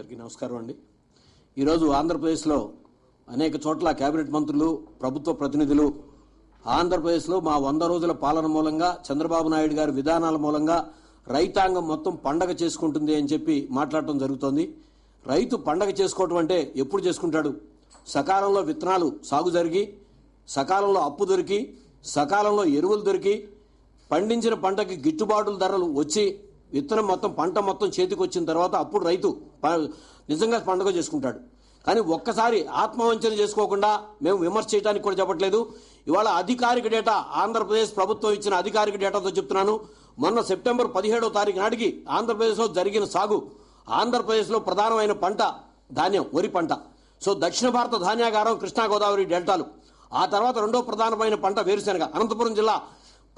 అందరికీ నమస్కారం అండి. ఈరోజు ఆంధ్రప్రదేశ్లో అనేక చోట్ల కేబినెట్ మంత్రులు ప్రభుత్వ ప్రతినిధులు ఆంధ్రప్రదేశ్లో మా వంద రోజుల పాలన మూలంగా చంద్రబాబు నాయుడు గారి విధానాల మూలంగా రైతాంగం మొత్తం పండగ చేసుకుంటుంది అని చెప్పి మాట్లాడటం జరుగుతోంది. రైతు పండగ చేసుకోవటం అంటే ఎప్పుడు చేసుకుంటాడు? సకాలంలో విత్తనాలు సాగు జరిగి సకాలంలో అప్పు దొరికి సకాలంలో ఎరువులు దొరికి పండించిన పంటకి గిట్టుబాటు ధరలు వచ్చి విత్తనం మొత్తం పంట మొత్తం చేతికి వచ్చిన తర్వాత అప్పుడు రైతు నిజంగా పండుగ చేసుకుంటాడు. కానీ ఒక్కసారి ఆత్మవంచన చేసుకోకుండా మేము విమర్శ చేయడానికి కూడా చెప్పట్లేదు. ఇవాళ అధికారిక డేటా ఆంధ్రప్రదేశ్ ప్రభుత్వం ఇచ్చిన అధికారిక డేటాతో చెప్తున్నాను. మొన్న సెప్టెంబర్ పదిహేడో తారీఖు నాటికి ఆంధ్రప్రదేశ్లో జరిగిన సాగు ఆంధ్రప్రదేశ్లో ప్రధానమైన పంట ధాన్యం వరి పంట. సో దక్షిణ భారత ధాన్యాగారం కృష్ణా గోదావరి డెల్టాలు. ఆ తర్వాత రెండో ప్రధానమైన పంట వేరుశెనగ అనంతపురం జిల్లా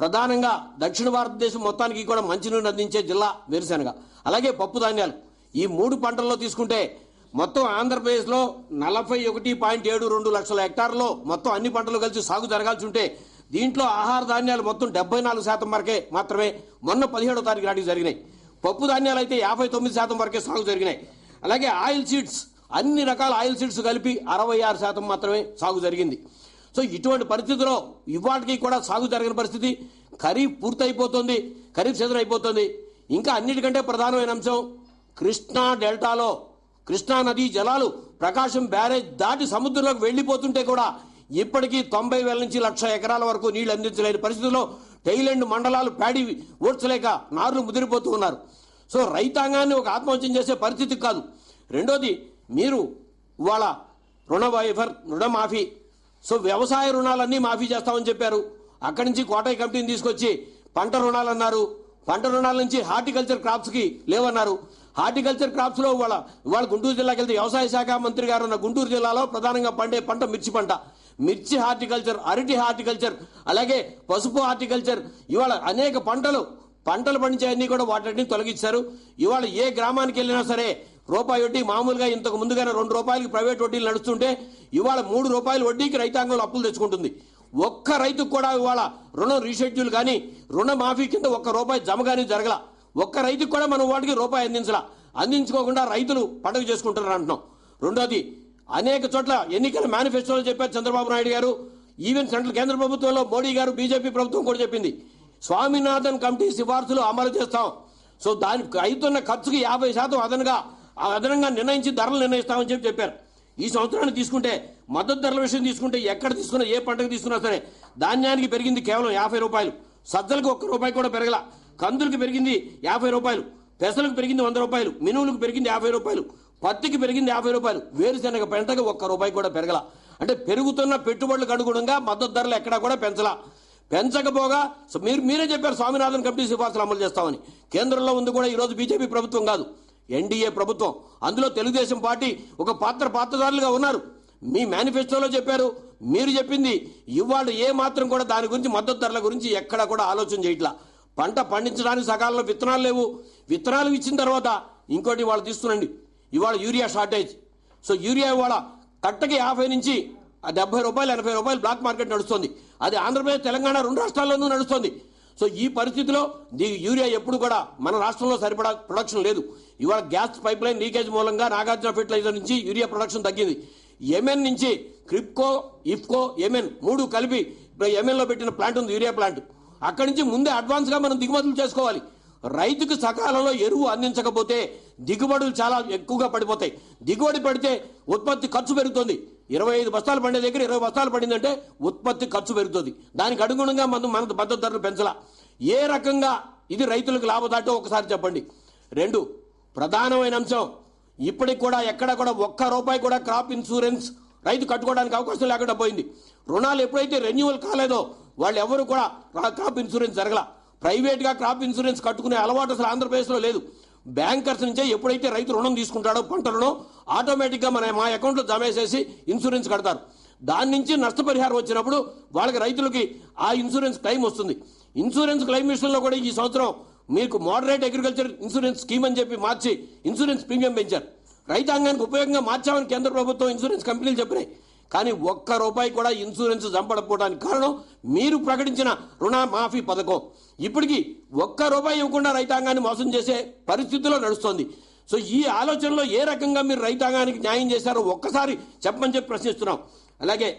ప్రధానంగా దక్షిణ భారతదేశం మొత్తానికి కూడా మంచినీరు అందించే జిల్లా వేరుశెనగ. అలాగే పప్పు ధాన్యాలు. ఈ మూడు పంటల్లో తీసుకుంటే మొత్తం ఆంధ్రప్రదేశ్లో నలభై ఒకటి పాయింట్ ఏడు రెండు లక్షల హెక్టార్లో మొత్తం అన్ని పంటలు కలిసి సాగు జరగాల్సి ఉంటే దీంట్లో ఆహార ధాన్యాలు మొత్తం డెబ్బై నాలుగు శాతం వరకే మాత్రమే మొన్న పదిహేడో తారీఖు నాటికి జరిగినాయి. పప్పు ధాన్యాలు అయితే యాభై తొమ్మిది శాతం వరకే సాగు జరిగినాయి. అలాగే ఆయిల్ సీడ్స్ అన్ని రకాల ఆయిల్ సీడ్స్ కలిపి అరవై ఆరు శాతం మాత్రమే సాగు జరిగింది. సో ఇటువంటి పరిస్థితిలో ఇవాటికి కూడా సాగు జరిగిన పరిస్థితి. ఖరీఫ్ పూర్తయిపోతుంది ఖరీఫ్ సీజన్ అయిపోతుంది. ఇంకా అన్నిటికంటే ప్రధానమైన అంశం కృష్ణా డెల్టాలో కృష్ణా నదీ జలాలు ప్రకాశం బ్యారేజ్ దాటి సముద్రంలోకి వెళ్ళిపోతుంటే కూడా ఇప్పటికీ తొంభై వేల నుంచి లక్ష ఎకరాల వరకు నీళ్ళు అందించలేని పరిస్థితుల్లో టైలెండ్ మండలాలు ప్యాడి ఓడ్చలేక నారులు ముదిరిపోతూ ఉన్నారు. సో రైతాంగాన్ని ఒక ఆత్మహత్యం చేసే పరిస్థితి కాదు. రెండోది మీరు ఇవాళ రుణ వైఫర్ రుణమాఫీ సో వ్యవసాయ రుణాలన్నీ మాఫీ చేస్తామని చెప్పారు. అక్కడి నుంచి కోటాయి కమిటీని తీసుకొచ్చి పంట రుణాలు అన్నారు పంట రుణాల నుంచి హార్టికల్చర్ క్రాప్స్కి లేవన్నారు. హార్టికల్చర్ క్రాప్స్లో ఇవాళ ఇవాళ గుంటూరు జిల్లాకి వెళ్తే వ్యవసాయ శాఖ మంత్రి గారు ఉన్న గుంటూరు జిల్లాలో ప్రధానంగా పండే పంట మిర్చి పంట. మిర్చి హార్టికల్చర్ అరటి హార్టికల్చర్ అలాగే పసుపు హార్టికల్చర్. ఇవాళ అనేక పంటలు పంటలు పండించే అన్ని కూడా వాటిని తొలగించారు. ఇవాళ ఏ గ్రామానికి వెళ్ళినా సరే రూపాయి వడ్డీ మామూలుగా ఇంతకు ముందుగానే రెండు రూపాయలకి ప్రైవేట్ వడ్డీలు నడుస్తుంటే ఇవాళ మూడు రూపాయల వడ్డీకి రైతాంగంలో అప్పులు తెచ్చుకుంటుంది. ఒక్క రైతుకు కూడా ఇవాళ రుణం రీషెడ్యూల్ కానీ రుణమాఫీ కింద ఒక్క రూపాయి జమ కానీ జరగల. ఒక్క రైతుకు కూడా మనం వాటికి రూపాయి అందించలా. అందించుకోకుండా రైతులు పండుగ చేసుకుంటున్నారు అంటున్నాం. రెండోది అనేక చోట్ల ఎన్నికల మేనిఫెస్టోలో చెప్పారు చంద్రబాబు నాయుడు గారు. ఈవెన్ సెంట్రల్ కేంద్ర ప్రభుత్వంలో మోడీ గారు బీజేపీ ప్రభుత్వం కూడా చెప్పింది. స్వామినాథన్ కమిటీ సిఫార్సులు అమలు చేస్తాం. సో దానికి అవుతున్న ఖర్చుకి యాభై శాతం అదనంగా అదనంగా నిర్ణయించి ధరలు నిర్ణయిస్తామని చెప్పి చెప్పారు. ఈ సంవత్సరాన్ని తీసుకుంటే మద్దతు ధరల విషయం తీసుకుంటే ఎక్కడ తీసుకున్నా ఏ పంటకు తీసుకున్నా సరే ధాన్యానికి పెరిగింది కేవలం యాభై రూపాయలు. సజ్జలకు ఒక్క రూపాయి కూడా పెరగల. కందులకు పెరిగింది యాభై రూపాయలు. పెసలకు పెరిగింది వంద రూపాయలు. మినువులకు పెరిగింది యాభై రూపాయలు. పత్తికి పెరిగింది యాభై రూపాయలు. వేరుశెనగ పంటకు ఒక్క రూపాయి కూడా పెరగల. అంటే పెరుగుతున్న పెట్టుబడులకు అనుగుణంగా మద్దతు ధరలు ఎక్కడా కూడా పెంచలా. పెంచకపోగా సో మీరు మీరే చెప్పారు స్వామినాథన్ కమిటీ సిఫార్సులు అమలు చేస్తామని. కేంద్రంలో ఉంది కూడా ఈరోజు బీజేపీ ప్రభుత్వం కాదు. ఎన్డీఏ ప్రభుత్వం. అందులో తెలుగుదేశం పార్టీ ఒక పాత్ర పాత్రదారులుగా ఉన్నారు. మీ మేనిఫెస్టోలో చెప్పారు. మీరు చెప్పింది ఇవాళ ఏ మాత్రం కూడా దాని గురించి మద్దతు ధరల గురించి ఎక్కడా కూడా ఆలోచన చేయట్లా. పంట పండించడానికి సకాలంలో విత్తనాలు లేవు. విత్తనాలు ఇచ్చిన తర్వాత ఇంకోటి వాళ్ళు తీస్తున్నాండి ఇవాళ యూరియా షార్టేజ్. సో యూరియా ఇవాళ కట్టకి యాభై నుంచి డెబ్బై రూపాయలు ఎనభై రూపాయలు బ్లాక్ మార్కెట్ నడుస్తుంది. అది ఆంధ్రప్రదేశ్ తెలంగాణ రెండు రాష్ట్రాల్లోనూ నడుస్తుంది. సో ఈ పరిస్థితిలో దీ యూరియా ఎప్పుడు కూడా మన రాష్ట్రంలో సరిపడా ప్రొడక్షన్ లేదు. ఇవాళ గ్యాస్ పైప్ లైన్ లీకేజ్ మూలంగా నాగార్జున ఫెర్టిలైజర్ నుంచి యూరియా ప్రొడక్షన్ తగ్గింది. ఎమెన్ నుంచి క్రిప్కో ఇఫ్కో ఎమెన్ మూడు కలిపి యెమెన్ పెట్టిన ప్లాంట్ ఉంది యూరియా ప్లాంట్ అక్కడి నుంచి ముందే అడ్వాన్స్గా మనం దిగుమతులు చేసుకోవాలి. రైతుకు సకాలంలో ఎరువు అందించకపోతే దిగుబడులు చాలా ఎక్కువగా పడిపోతాయి. దిగుబడి పడితే ఉత్పత్తి ఖర్చు పెరుగుతుంది. ఇరవై ఐదు బస్తాలు పడే దగ్గర ఇరవై బస్తాలు పడిందంటే ఉత్పత్తి ఖర్చు పెరుగుతుంది. దానికి అనుగుణంగా మనం మన మద్దతు ధరలు పెంచలా. ఏ రకంగా ఇది రైతులకు లాభదాటో ఒకసారి చెప్పండి. రెండు ప్రధానమైన అంశం ఇప్పటికి కూడా ఎక్కడ కూడా ఒక్క రూపాయి కూడా క్రాప్ ఇన్సూరెన్స్ రైతు కట్టుకోవడానికి అవకాశం లేకుండా పోయింది. రుణాలు ఎప్పుడైతే రెన్యువల్ కాలేదో వాళ్ళు ఎవరు కూడా క్రాప్ ఇన్సూరెన్స్ జరగల. ప్రైవేట్గా క్రాప్ ఇన్సూరెన్స్ కట్టుకునే అలవాటు అసలు ఆంధ్రప్రదేశ్లో లేదు. బ్యాంకర్స్ నుంచే ఎప్పుడైతే రైతు రుణం తీసుకుంటాడో పంట రుణం ఆటోమేటిక్గా మన మా అకౌంట్లో జమ చేసి ఇన్సూరెన్స్ కడతారు. దాని నుంచి నష్టపరిహారం వచ్చినప్పుడు వాళ్ళకి రైతులకి ఆ ఇన్సూరెన్స్ క్లెయిమ్ వస్తుంది. ఇన్సూరెన్స్ క్లెయిమ్ విషయంలో కూడా ఈ సంవత్సరం మీకు మోడరేట్ అగ్రికల్చర్ ఇన్సూరెన్స్ స్కీమ్ అని చెప్పి మార్చి ఇన్సూరెన్స్ ప్రీమియం పెంచారు. రైతాంగానికి ఉపయోగంగా మార్చామని కేంద్ర ప్రభుత్వం ఇన్సూరెన్స్ కంపెనీలు చెప్పినాయి. కానీ ఒక్క రూపాయి కూడా ఇన్సూరెన్స్ చంపడపోవడానికి కారణం మీరు ప్రకటించిన రుణ మాఫీ పథకం. ఇప్పటికీ ఒక్క రూపాయి ఇవ్వకుండా రైతాంగాన్ని మోసం చేసే పరిస్థితిలో నడుస్తోంది. సో ఈ ఆలోచనలో ఏ రకంగా మీరు రైతాంగానికి న్యాయం చేశారో ఒక్కసారి చెప్పమని చెప్పి ప్రశ్నిస్తున్నాం. అలాగే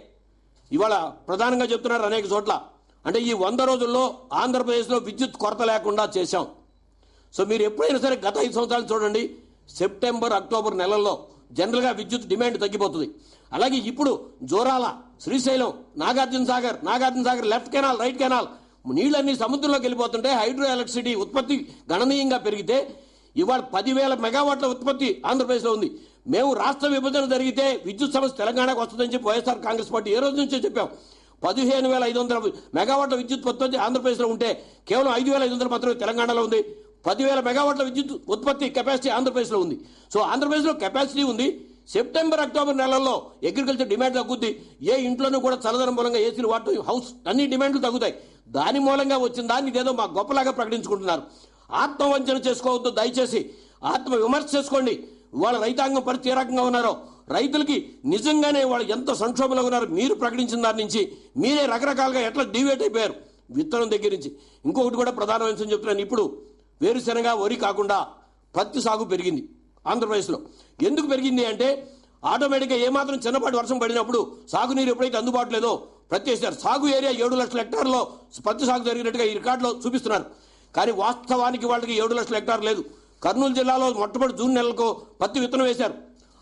ఇవాళ ప్రధానంగా చెప్తున్నారు అనేక చోట్ల. అంటే ఈ వంద రోజుల్లో ఆంధ్రప్రదేశ్లో విద్యుత్ కొరత లేకుండా చేశాం. సో మీరు ఎప్పుడైనా సరే గత ఐదు సంవత్సరాలు చూడండి సెప్టెంబర్ అక్టోబర్ నెలల్లో జనరల్గా విద్యుత్ డిమాండ్ తగ్గిపోతుంది. అలాగే ఇప్పుడు జోరాల Srisailam Nagarjuna Sagar Nagarjuna Sagar left canal right canal నీళ్ళన్నీ సముద్రంలోకి వెళ్ళిపోతుంటే హైడ్రో ఎలక్ట్రిసిటీ ఉత్పత్తి గణనీయంగా పెరిగితే ఇవాళ పదివేల మెగావాట్ల ఉత్పత్తి ఆంధ్రప్రదేశ్లో ఉంది. మేము రాష్ట్ర విభజన జరిగితే విద్యుత్ సమస్య తెలంగాణకు వస్తుందని చెప్పి వైఎస్ఆర్ కాంగ్రెస్ పార్టీ ఏ రోజు నుంచో చెప్పాం. పదిహేను వేల ఐదు వందల మెగావాట్ల విద్యుత్ ఉత్పత్తి ఆంధ్రప్రదేశ్లో ఉంటే కేవలం ఐదు వేల ఐదు వందల మాత్రమే తెలంగాణలో ఉంది. పదివేల మెగావాట్ల విద్యుత్ ఉత్పత్తి కెపాసిటీ ఆంధ్రప్రదేశ్లో ఉంది. సో ఆంధ్రప్రదేశ్లో కెపాసిటీ ఉంది. సెప్టెంబర్ అక్టోబర్ నెలల్లో అగ్రికల్చర్ డిమాండ్ తగ్గుద్ది. ఏ ఇంట్లోనూ కూడా చల్లదనం మూలంగా ఏసీలు వాడటం హౌస్ అన్ని డిమాండ్లు తగ్గుతాయి. దాని మూలంగా వచ్చిన దాన్ని ఇదేదో మా గొప్పలాగా ప్రకటించుకుంటున్నారు. ఆత్మవంచన చేసుకోవద్దు దయచేసి ఆత్మ విమర్శ చేసుకోండి. వాళ్ళ రైతాంగం పరిస్థితి ఏ రకంగా ఉన్నారో రైతులకి నిజంగానే వాళ్ళు ఎంత సంక్షోభంలో ఉన్నారో మీరు ప్రకటించిన దాని నుంచి మీరే రకరకాలుగా ఎట్లా డివేట్ అయిపోయారు. విత్తనం దగ్గర నుంచి. ఇంకొకటి కూడా ప్రధాన అంశం చెప్తున్నాను. ఇప్పుడు వేరుశెనగ వరి కాకుండా పత్తి సాగు పెరిగింది ఆంధ్రప్రదేశ్లో. ఎందుకు పెరిగింది అంటే ఆటోమేటిక్గా ఏమాత్రం చిన్నపాటి వర్షం పడినప్పుడు సాగునీరు ఎప్పుడైతే అందుబాటులో లేదో ప్రత్యేకించారు సాగు ఏరియా ఏడు లక్షల హెక్టార్లో పత్తి సాగు జరిగినట్టుగా ఈ రికార్డులో చూపిస్తున్నారు. కానీ వాస్తవానికి వాళ్ళకి ఏడు లక్షల హెక్టార్ లేదు. కర్నూలు జిల్లాలో మొట్టమొదటి జూన్ నెలకు పత్తి విత్తనం వేశారు.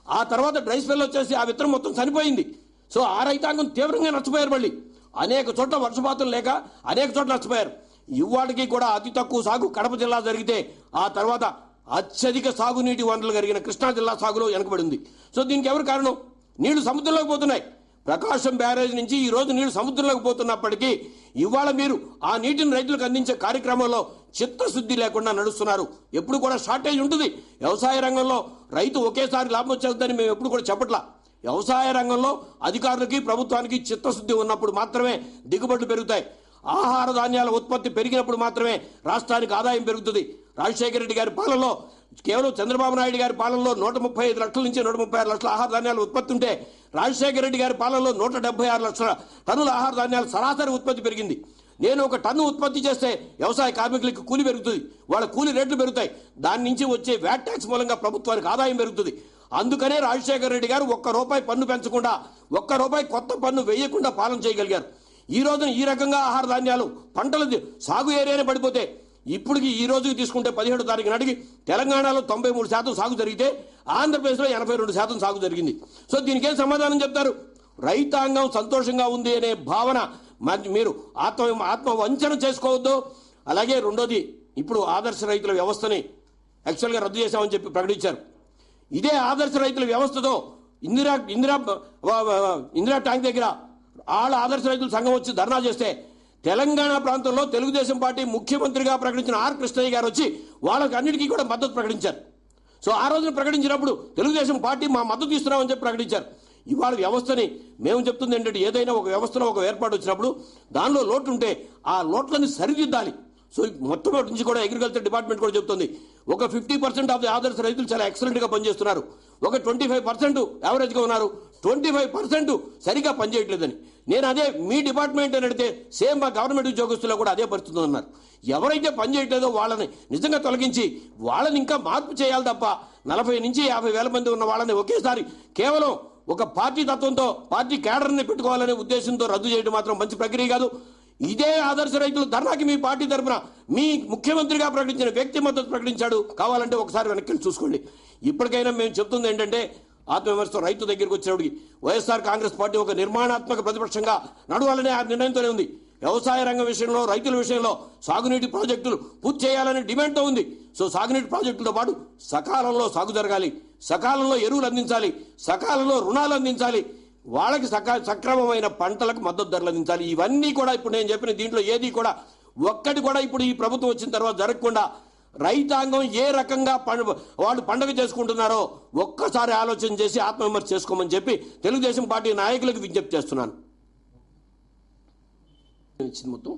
ఆ తర్వాత డ్రై స్పెల్ వచ్చేసి ఆ విత్తనం మొత్తం చనిపోయింది. సో ఆ రైతాంగం తీవ్రంగా నష్టపోయారు మళ్ళీ. అనేక చోట్ల వర్షపాతం లేక అనేక చోట్ల నష్టపోయారు. ఇవాటికి కూడా అతి తక్కువ సాగు కడప జిల్లా జరిగితే ఆ తర్వాత అత్యధిక సాగునీటి వనరులు కలిగిన కృష్ణా జిల్లా సాగులో వెనకబడింది. సో దీనికి ఎవరు కారణం? నీళ్ళు సముద్రంలోకి పోతున్నాయి. ప్రకాశం బ్యారేజ్ నుంచి ఈ రోజు నీళ్ళు సముద్రంలోకి పోతున్నప్పటికీ ఇవాళ మీరు ఆ నీటిని రైతులకు అందించే కార్యక్రమంలో చిత్తశుద్ధి లేకుండా నడుస్తున్నారు. ఎప్పుడు కూడా షార్టేజ్ ఉంటుంది. వ్యవసాయ రంగంలో రైతు ఒకేసారి లాభం వచ్చేస్తుందని మేము ఎప్పుడు కూడా చెప్పట్లా. వ్యవసాయ రంగంలో అధికారులకి ప్రభుత్వానికి చిత్తశుద్ధి ఉన్నప్పుడు మాత్రమే దిగుబడులు పెరుగుతాయి. ఆహార ధాన్యాల ఉత్పత్తి పెరిగినప్పుడు మాత్రమే రాష్ట్రానికి ఆదాయం పెరుగుతుంది. రాజశేఖర రెడ్డి గారి పాలనలో కేవలం చంద్రబాబు నాయుడు గారి పాలనలో నూట ముప్పై ఐదు లక్షల నుంచి నూట ముప్పై ఆరు లక్షల ఆహార ధాన్యాలు ఉత్పత్తి ఉంటే రాజశేఖర రెడ్డి గారి పాలనలో నూట డెబ్బై ఆరు లక్షల టన్నుల ఆహార ధాన్యాల సరాసరి ఉత్పత్తి పెరిగింది. నేను ఒక టన్ను ఉత్పత్తి చేస్తే వ్యవసాయ కార్మికులకు కూలి పెరుగుతుంది. వాళ్ళ కూలి రేట్లు పెరుగుతాయి. దాని నుంచి వచ్చే వ్యాట్ ట్యాక్స్ మూలంగా ప్రభుత్వానికి ఆదాయం పెరుగుతుంది. అందుకనే రాజశేఖర రెడ్డి గారు ఒక్క రూపాయి పన్ను పెంచకుండా ఒక్క రూపాయి కొత్త పన్ను వేయకుండా పాలన చేయగలిగారు. ఈ రోజున ఈ రకంగా ఆహార ధాన్యాలు పంటలు సాగు ఏరియానే పడిపోతే ఇప్పటికి ఈ రోజుకి తీసుకుంటే పదిహేడు తారీఖు నాటికి తెలంగాణలో తొంభై మూడు శాతం సాగు జరిగితే ఆంధ్రప్రదేశ్లో ఎనభై రెండు శాతం సాగు జరిగింది. సో దీనికి ఏం సమాధానం చెప్తారు? రైతాంగం సంతోషంగా ఉంది అనే భావన మ- మీరు ఆత్మ ఆత్మ వంచన చేసుకోవద్దు. అలాగే రెండోది ఇప్పుడు ఆదర్శ రైతుల వ్యవస్థని యాక్చువల్గా రద్దు చేశామని చెప్పి ప్రకటించారు. ఇదే ఆదర్శ రైతుల వ్యవస్థతో ఇందిరా ఇందిరా ఇందిరా ట్యాంక్ దగ్గర వాళ్ళ ఆదర్శ రైతుల సంఘం వచ్చి ధర్నా చేస్తే తెలంగాణ ప్రాంతంలో తెలుగుదేశం పార్టీ ముఖ్యమంత్రిగా ప్రకటించిన ఆర్ కృష్ణయ్య గారు వచ్చి వాళ్ళకి అన్నిటికీ కూడా మద్దతు ప్రకటించారు. సో ఆ రోజున ప్రకటించినప్పుడు తెలుగుదేశం పార్టీ మా మద్దతు ఇస్తున్నామని చెప్పి ప్రకటించారు. ఇవాళ వ్యవస్థని మేము చెప్తుంది ఏంటంటే ఏదైనా ఒక వ్యవస్థలో ఒక ఏర్పాటు వచ్చినప్పుడు దానిలో లోటు ఉంటే ఆ లోట్లని సరిదిద్దాలి. సో మొత్తం నుంచి కూడా అగ్రికల్చర్ డిపార్ట్మెంట్ కూడా చెప్తుంది. ఒక ఫిఫ్టీ పర్సెంట్ ఆఫ్ ది ఆదర్శ రైతులు చాలా ఎక్సలెంట్గా పనిచేస్తున్నారు. ఒక ట్వంటీ ఫైవ్ పర్సెంట్ యావరేజ్గా ఉన్నారు. ట్వంటీ ఫైవ్ పర్సెంట్ సరిగా పనిచేయట్లేదని. నేను అదే మీ డిపార్ట్మెంట్ అని అడిగితే సేమ్ మా గవర్నమెంట్ ఉద్యోగస్తుల్లో కూడా అదే పరిస్థితి ఉన్నారు. ఎవరైతే పనిచేయట్లేదో వాళ్ళని నిజంగా తొలగించి వాళ్ళని ఇంకా మార్పు చేయాలి తప్ప నలభై నుంచి యాభై వేల మంది ఉన్న వాళ్ళని ఒకేసారి కేవలం ఒక పార్టీ తత్వంతో పార్టీ కేడర్ని పెట్టుకోవాలనే ఉద్దేశంతో రద్దు చేయడం మాత్రం మంచి ప్రక్రియ కాదు. ఇదే ఆదర్శ రైతులు ధర్నాకి మీ పార్టీ తరఫున మీ ముఖ్యమంత్రిగా ప్రకటించిన వ్యక్తి మద్దతు ప్రకటించాడు. కావాలంటే ఒకసారి వెనక్కి వెళ్ళి చూసుకోండి. ఇప్పటికైనా మేము చెప్తుంది ఏంటంటే ఆత్మవిమర్శతో రైతు దగ్గరికి వచ్చినప్పటికి వైఎస్ఆర్ కాంగ్రెస్ పార్టీ ఒక నిర్మాణాత్మక ప్రతిపక్షంగా నడవాలనే ఆ నిర్ణయంతోనే ఉంది. వ్యవసాయ రంగం విషయంలో రైతుల విషయంలో సాగునీటి ప్రాజెక్టులు పూర్తి చేయాలనే డిమాండ్తో ఉంది. సో సాగునీటి ప్రాజెక్టులతో పాటు సకాలంలో సాగు జరగాలి సకాలంలో ఎరువులు అందించాలి సకాలంలో రుణాలు అందించాలి వాళ్ళకి సకా సక్రమమైన పంటలకు మద్దతు ధరలు అందించాలి. ఇవన్నీ కూడా ఇప్పుడు నేను చెప్పిన దీంట్లో ఏది కూడా ఒక్కటి కూడా ఇప్పుడు ఈ ప్రభుత్వం వచ్చిన తర్వాత జరగకుండా రైతాంగం ఏ రకంగా వాళ్ళు పండుగ చేసుకుంటున్నారో ఒక్కసారి ఆలోచన చేసి ఆత్మవిమర్శ చేసుకోమని చెప్పి తెలుగుదేశం పార్టీ నాయకులకు విజ్ఞప్తి చేస్తున్నాను. ఇచ్చింది మొత్తం?